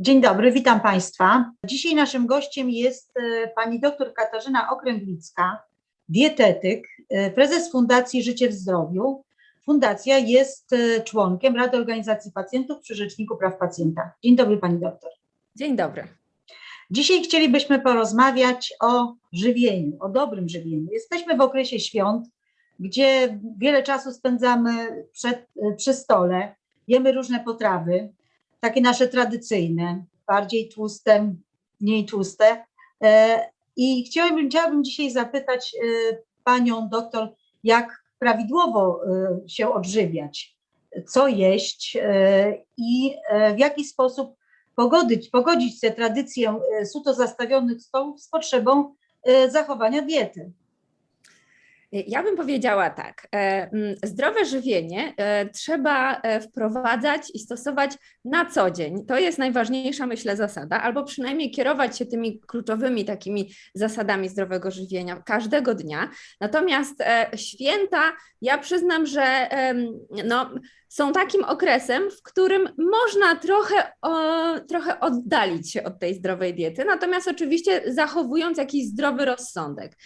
Dzień dobry, witam Państwa. Dzisiaj naszym gościem jest e, pani dr Katarzyna Okręglicka, dietetyk, e, prezes Fundacji Życie w Zdrowiu. Fundacja jest e, członkiem Rady Organizacji Pacjentów przy Rzeczniku Praw Pacjenta. Dzień dobry pani doktor. Dzień dobry. Dzisiaj chcielibyśmy porozmawiać o żywieniu, o dobrym żywieniu. Jesteśmy w okresie świąt, gdzie wiele czasu spędzamy przed, przy stole, jemy różne potrawy takie nasze tradycyjne, bardziej tłuste, mniej tłuste. E, I chciałabym, chciałabym dzisiaj zapytać e, panią doktor, jak prawidłowo e, się odżywiać, co jeść i w jaki sposób pogodzić, pogodzić tę tradycję suto zastawionych stołów z potrzebą zachowania diety. Ja bym powiedziała tak. E, mm, zdrowe żywienie e, trzeba e, wprowadzać i stosować na co dzień. To jest najważniejsza, myślę, zasada, albo przynajmniej kierować się tymi kluczowymi takimi zasadami zdrowego żywienia każdego dnia. Natomiast święta, ja przyznam, że no, są takim okresem, w którym można trochę, o, trochę oddalić się od tej zdrowej diety, natomiast oczywiście zachowując jakiś zdrowy rozsądek.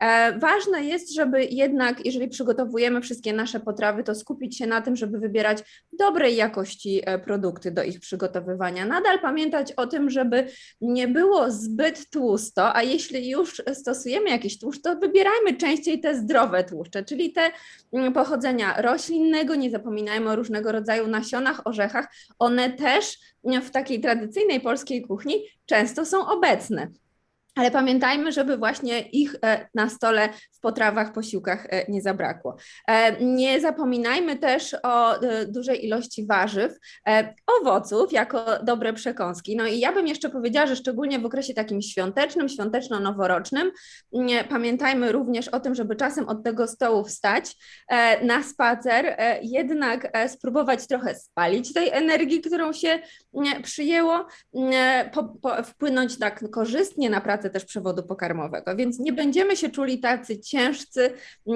E, ważne jest, żeby jednak, jeżeli przygotowujemy wszystkie nasze potrawy, to skupić się na tym, żeby wybierać dobrej jakości e, produkty do ich przygotowywania. Nadal pamiętać o tym, żeby nie było zbyt tłusto, a jeśli już stosujemy jakiś tłuszcz, to wybierajmy częściej te zdrowe tłuszcze, czyli te mm, pochodzenia roślinnego, nie zapominajmy o różnego rodzaju nasionach, orzechach. One też w takiej tradycyjnej polskiej kuchni często są obecne ale pamiętajmy, żeby właśnie ich e, na stole w potrawach, posiłkach e, nie zabrakło. E, nie zapominajmy też o dużej ilości warzyw, owoców jako dobre przekąski. No i ja bym jeszcze powiedziała, że szczególnie w okresie takim świątecznym, świąteczno-noworocznym, pamiętajmy również o tym, żeby czasem od tego stołu wstać na spacer, jednak spróbować trochę spalić tej energii, którą się przyjęło, po, po, wpłynąć tak korzystnie na pracę też przewodu pokarmowego, więc nie będziemy się czuli tacy ciężcy,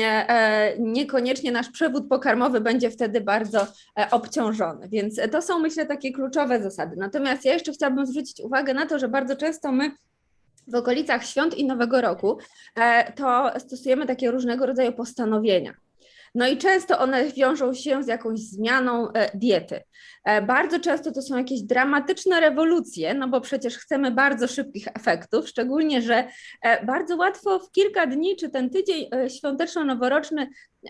e, niekoniecznie nasz przewód pokarmowy będzie wtedy bardzo e, obciążony, więc to są myślę takie kluczowe zasady. Natomiast ja jeszcze chciałabym zwrócić uwagę na to, że bardzo często my w okolicach świąt i Nowego Roku e, to stosujemy takie różnego rodzaju postanowienia. No i często one wiążą się z jakąś zmianą diety. E, bardzo często to są jakieś dramatyczne rewolucje, no bo przecież chcemy bardzo szybkich efektów, szczególnie, że e, bardzo łatwo w kilka dni czy ten tydzień e, świąteczno-noworoczny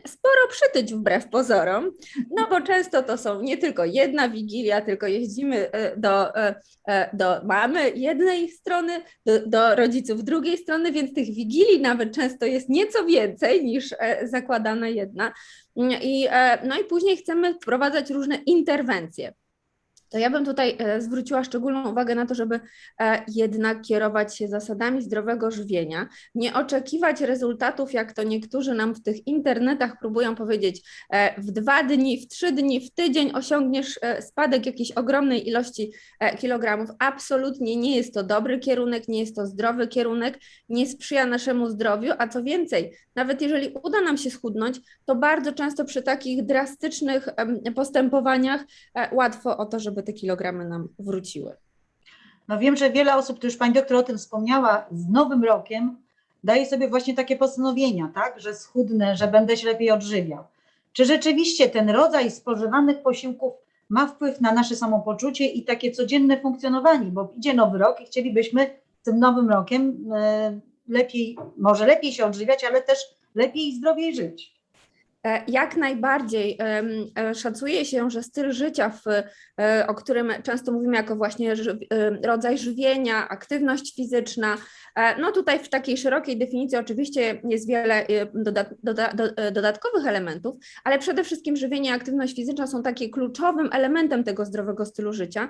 sporo przytyć wbrew pozorom, no bo często to są nie tylko jedna wigilia, tylko jeździmy do, do mamy jednej strony, do, do rodziców drugiej strony, więc tych wigilii nawet często jest nieco więcej niż zakładana jedna. I, no i później chcemy wprowadzać różne interwencje to ja bym tutaj e, zwróciła szczególną uwagę na to, żeby e, jednak kierować się zasadami zdrowego żywienia, nie oczekiwać rezultatów, jak to niektórzy nam w tych internetach próbują powiedzieć, e, w dwa dni, w trzy dni, w tydzień osiągniesz spadek jakiejś ogromnej ilości kilogramów. Absolutnie nie jest to dobry kierunek, nie jest to zdrowy kierunek, nie sprzyja naszemu zdrowiu, a co więcej, nawet jeżeli uda nam się schudnąć, to bardzo często przy takich drastycznych postępowaniach łatwo o to, żeby te kilogramy nam wróciły. No wiem, że wiele osób, to już Pani doktor o tym wspomniała, z nowym rokiem daje sobie właśnie takie postanowienia, tak, że schudnę, że będę się lepiej odżywiał. Czy rzeczywiście ten rodzaj spożywanych posiłków ma wpływ na nasze samopoczucie i takie codzienne funkcjonowanie, bo idzie nowy rok i chcielibyśmy tym nowym rokiem e, lepiej, może lepiej się odżywiać, ale też lepiej i zdrowiej żyć. E, jak najbardziej e, szacuje się, że styl życia, w, e, o którym często mówimy jako właśnie rodzaj żywienia, aktywność fizyczna, no tutaj w takiej szerokiej definicji oczywiście jest wiele dodatkowych elementów, ale przede wszystkim żywienie i aktywność fizyczna są takie kluczowym elementem tego zdrowego stylu życia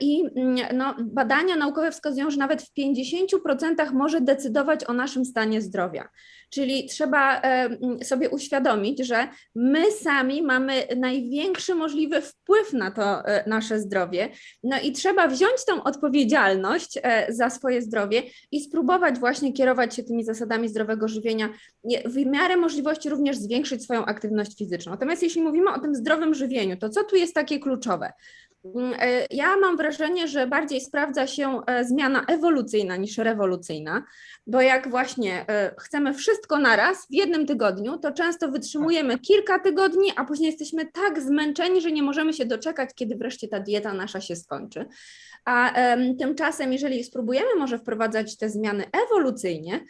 i mm, no, badania naukowe wskazują, że nawet w 50% może decydować o naszym stanie zdrowia. Czyli trzeba sobie uświadomić, że my sami mamy największy możliwy wpływ na to e, nasze zdrowie. No i trzeba wziąć tą odpowiedzialność e, za swoje zdrowie i spróbować właśnie kierować się tymi zasadami zdrowego żywienia, w miarę możliwości również zwiększyć swoją aktywność fizyczną. Natomiast jeśli mówimy o tym zdrowym żywieniu, to co tu jest takie kluczowe? Mm, e, Ja mam wrażenie, że bardziej sprawdza się e, zmiana ewolucyjna niż rewolucyjna, bo jak właśnie e, chcemy wszystko naraz w jednym tygodniu, to często wytrzymujemy kilka tygodni, a później jesteśmy tak zmęczeni, że nie możemy się doczekać, kiedy wreszcie ta dieta nasza się skończy. A em, tymczasem, jeżeli spróbujemy może wprowadzać te zmiany ewolucyjnie,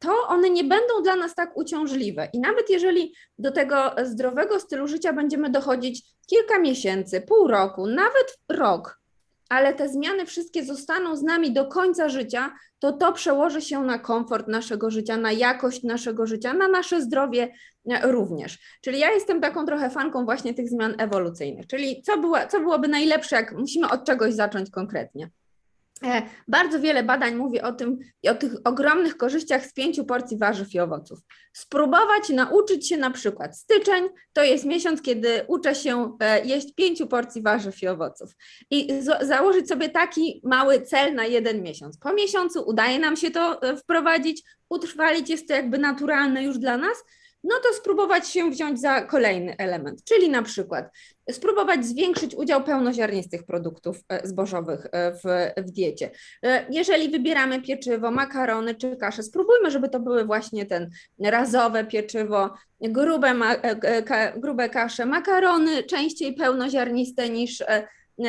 to one nie będą dla nas tak uciążliwe. I nawet jeżeli do tego zdrowego stylu życia będziemy dochodzić kilka miesięcy, pół roku, nawet rok, ale te zmiany wszystkie zostaną z nami do końca życia, to to przełoży się na komfort naszego życia, na jakość naszego życia, na nasze zdrowie e, również. Czyli ja jestem taką trochę fanką właśnie tych zmian ewolucyjnych. Czyli co, było, co byłoby najlepsze, jak musimy od czegoś zacząć konkretnie? E, Bardzo wiele badań mówi o tym i o tych ogromnych korzyściach z pięciu porcji warzyw i owoców. Spróbować nauczyć się na przykład styczeń to jest miesiąc, kiedy uczę się e, jeść pięciu porcji warzyw i owoców. I założyć sobie taki mały cel na jeden miesiąc. Po miesiącu udaje nam się to e, wprowadzić, utrwalić, jest to jakby naturalne już dla nas. No to spróbować się wziąć za kolejny element, czyli na przykład spróbować zwiększyć udział pełnoziarnistych produktów e, zbożowych e, w, w diecie. E, Jeżeli wybieramy pieczywo, makarony czy kasze, spróbujmy, żeby to były właśnie ten razowe pieczywo, grube, ma, grube kasze, makarony częściej pełnoziarniste niż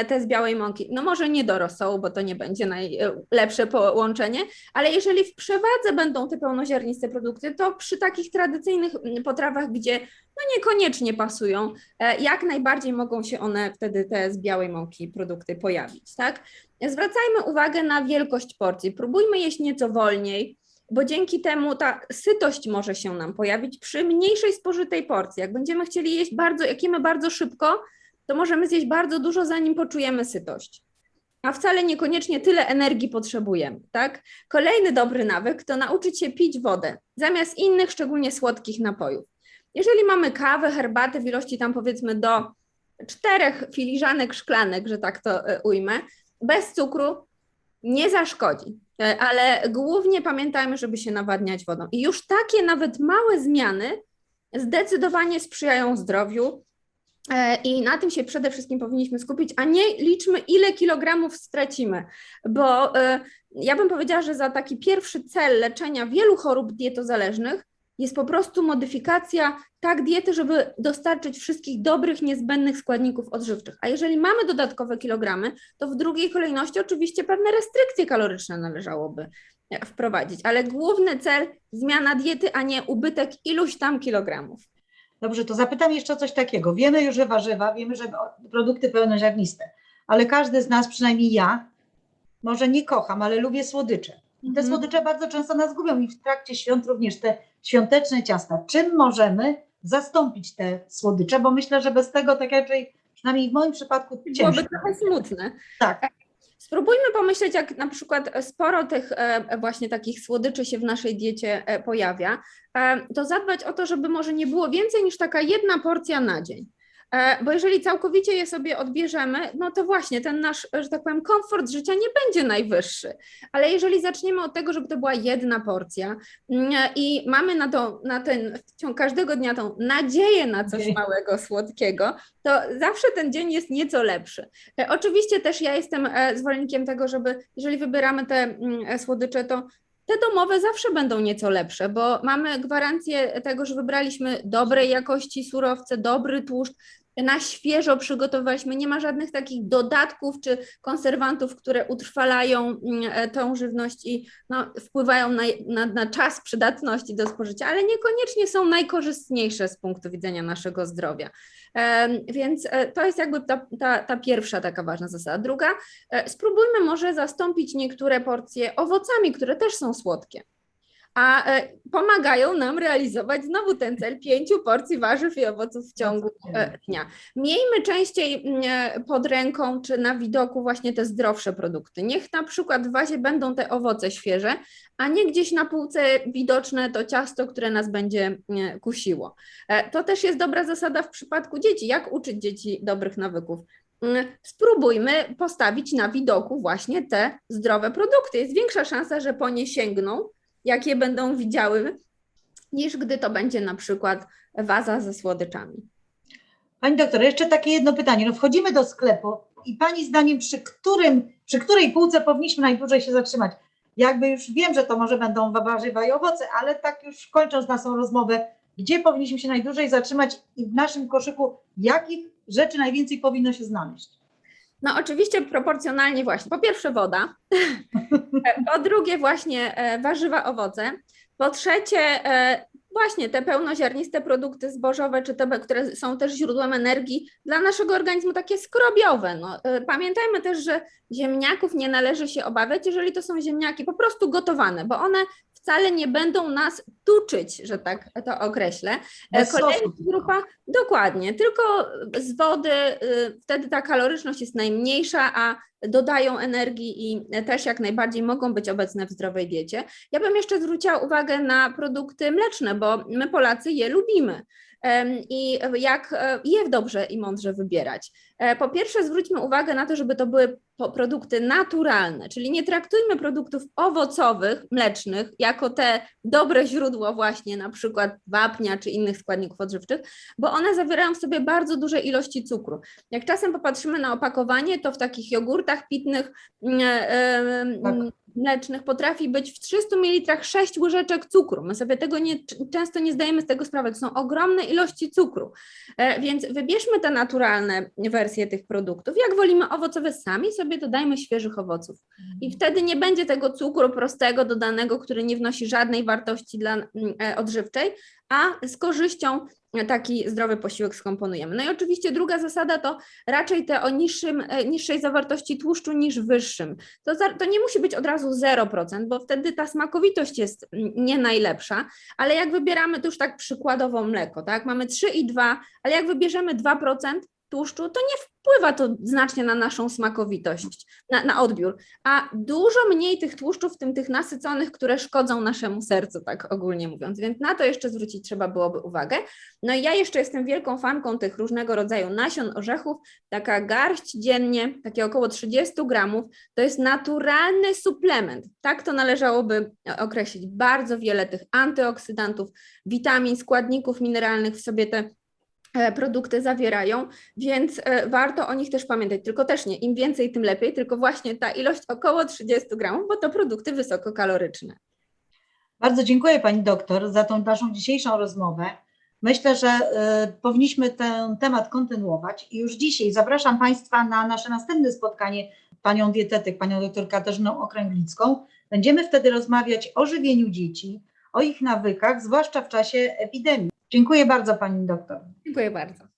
te z białej mąki. No może nie do rosołu, bo to nie będzie najlepsze połączenie, ale jeżeli w przewadze będą te pełnoziarniste produkty, to przy takich tradycyjnych potrawach, gdzie no niekoniecznie pasują, e, jak najbardziej mogą się one wtedy te z białej mąki produkty pojawić, tak? Zwracajmy uwagę na wielkość porcji. Próbujmy jeść nieco wolniej, bo dzięki temu ta sytość może się nam pojawić przy mniejszej spożytej porcji. Jak będziemy chcieli jeść bardzo, jak jemy bardzo szybko, to możemy zjeść bardzo dużo, zanim poczujemy sytość. A wcale niekoniecznie tyle energii potrzebujemy, tak? Kolejny dobry nawyk to nauczyć się pić wodę zamiast innych, szczególnie słodkich napojów. Jeżeli mamy kawę, herbatę w ilości tam powiedzmy do czterech filiżanek szklanek, że tak to e, ujmę, bez cukru nie zaszkodzi, E, ale głównie pamiętajmy, żeby się nawadniać wodą. I już takie nawet małe zmiany zdecydowanie sprzyjają zdrowiu i na tym się przede wszystkim powinniśmy skupić, a nie liczmy, ile kilogramów stracimy, bo e, ja bym powiedziała, że za taki pierwszy cel leczenia wielu chorób dietozależnych jest po prostu modyfikacja tak diety, żeby dostarczyć wszystkich dobrych, niezbędnych składników odżywczych. A jeżeli mamy dodatkowe kilogramy, to w drugiej kolejności oczywiście pewne restrykcje kaloryczne należałoby e, wprowadzić, ale główny cel zmiana diety, a nie ubytek iluś tam kilogramów. Dobrze, to zapytam jeszcze o coś takiego. Wiemy już, że warzywa, wiemy, że produkty pełnoziarniste, ale każdy z nas, przynajmniej ja, może nie kocham, ale lubię słodycze. I te Mhm. słodycze bardzo często nas gubią i w trakcie świąt również te świąteczne ciasta. Czym możemy zastąpić te słodycze? Bo myślę, że bez tego, tak raczej, przynajmniej w moim przypadku, Byłoby ciężko. trochę smutne. Tak. Spróbujmy pomyśleć, jak na przykład sporo tych e, właśnie takich słodyczy się w naszej diecie e, pojawia, e, to zadbać o to, żeby może nie było więcej niż taka jedna porcja na dzień. E, Bo jeżeli całkowicie je sobie odbierzemy, no to właśnie ten nasz, że tak powiem, komfort życia nie będzie najwyższy. Ale jeżeli zaczniemy od tego, żeby to była jedna porcja mm, i mamy na, to, na ten w ciągu każdego dnia tą nadzieję na coś Nadzieję. małego, słodkiego, to zawsze ten dzień jest nieco lepszy. E, Oczywiście też ja jestem e, zwolennikiem tego, żeby jeżeli wybieramy te mm, słodycze, to te domowe zawsze będą nieco lepsze, bo mamy gwarancję tego, że wybraliśmy dobrej jakości surowce, dobry tłuszcz, na świeżo przygotowaliśmy, nie ma żadnych takich dodatków czy konserwantów, które utrwalają mm, e, tą żywność i no, wpływają na, na, na czas przydatności do spożycia, ale niekoniecznie są najkorzystniejsze z punktu widzenia naszego zdrowia. Więc e, to jest jakby ta, ta, ta pierwsza taka ważna zasada. Druga, e, spróbujmy może zastąpić niektóre porcje owocami, które też są słodkie. A e, pomagają nam realizować znowu ten cel pięciu porcji warzyw i owoców w ciągu e, dnia. Miejmy częściej e, pod ręką czy na widoku właśnie te zdrowsze produkty. Niech na przykład w wazie będą te owoce świeże, a nie gdzieś na półce widoczne to ciasto, które nas będzie kusiło. To też jest dobra zasada w przypadku dzieci. Jak uczyć dzieci dobrych nawyków? Spróbujmy postawić na widoku właśnie te zdrowe produkty. Jest większa szansa, że po nie sięgną, jak je będą widziały, niż gdy to będzie na przykład waza ze słodyczami. Pani doktor, jeszcze takie jedno pytanie. No wchodzimy do sklepu, i Pani zdaniem przy którym, przy której półce powinniśmy najdłużej się zatrzymać? Jakby już wiem, że to może będą warzywa i owoce, ale tak już kończąc naszą rozmowę, gdzie powinniśmy się najdłużej zatrzymać i w naszym koszyku jakich rzeczy najwięcej powinno się znaleźć? No oczywiście proporcjonalnie właśnie. Po pierwsze woda, po drugie właśnie e, warzywa, owoce, po trzecie e, właśnie te pełnoziarniste produkty zbożowe, czy te, które są też źródłem energii dla naszego organizmu, takie skrobiowe. No, e, pamiętajmy też, że ziemniaków nie należy się obawiać, jeżeli to są ziemniaki po prostu gotowane, bo one wcale nie będą nas tuczyć, że tak to określę. E, Kolejna grupa, dokładnie, tylko z wody, y, wtedy ta kaloryczność jest najmniejsza, a dodają energii i też jak najbardziej mogą być obecne w zdrowej diecie. Ja bym jeszcze zwróciła uwagę na produkty mleczne, bo my Polacy je lubimy. I jak e, je dobrze i mądrze wybierać? E, Po pierwsze, zwróćmy uwagę na to, żeby to były produkty naturalne, czyli nie traktujmy produktów owocowych, mlecznych, jako te dobre źródło właśnie na przykład wapnia czy innych składników odżywczych, bo one zawierają w sobie bardzo duże ilości cukru. Jak czasem popatrzymy na opakowanie, to w takich jogurtach pitnych, mm, e, Tak. Mlecznych potrafi być w 300 ml 6 łyżeczek cukru. My sobie tego nie, często nie zdajemy z tego sprawy. To są ogromne ilości cukru. E, Więc wybierzmy te naturalne wersje tych produktów. Jak wolimy owocowe, sami sobie dodajmy świeżych owoców. I wtedy nie będzie tego cukru prostego, dodanego, który nie wnosi żadnej wartości dla mm, e, odżywczej, a z korzyścią taki zdrowy posiłek skomponujemy. No i oczywiście druga zasada to raczej te o niższym, e, niższej zawartości tłuszczu niż wyższym. To, to nie musi być od razu 0%, bo wtedy ta smakowitość jest nie najlepsza, ale jak wybieramy to już tak przykładowo mleko, tak, mamy 3,2, ale jak wybierzemy 2% tłuszczu, to nie wpływa to znacznie na naszą smakowitość, na, na odbiór, a dużo mniej tych tłuszczów, w tym tych nasyconych, które szkodzą naszemu sercu, tak ogólnie mówiąc, więc na to jeszcze zwrócić trzeba byłoby uwagę. No i ja jeszcze jestem wielką fanką tych różnego rodzaju nasion, orzechów, taka garść dziennie, takie około 30 gramów, to jest naturalny suplement, tak to należałoby określić, bardzo wiele tych antyoksydantów, witamin, składników mineralnych w sobie te e, produkty zawierają, więc e, warto o nich też pamiętać. Tylko też nie, im więcej, tym lepiej, tylko właśnie ta ilość około 30 gramów, bo to produkty wysokokaloryczne. Bardzo dziękuję Pani doktor za tą naszą dzisiejszą rozmowę. Myślę, że y, powinniśmy ten temat kontynuować i już dzisiaj zapraszam Państwa na nasze następne spotkanie Panią dietetyk, Panią doktor Katarzyną Okręglicką. Będziemy wtedy rozmawiać o żywieniu dzieci, o ich nawykach, zwłaszcza w czasie epidemii. Dziękuję bardzo Pani doktor. Dziękuję bardzo.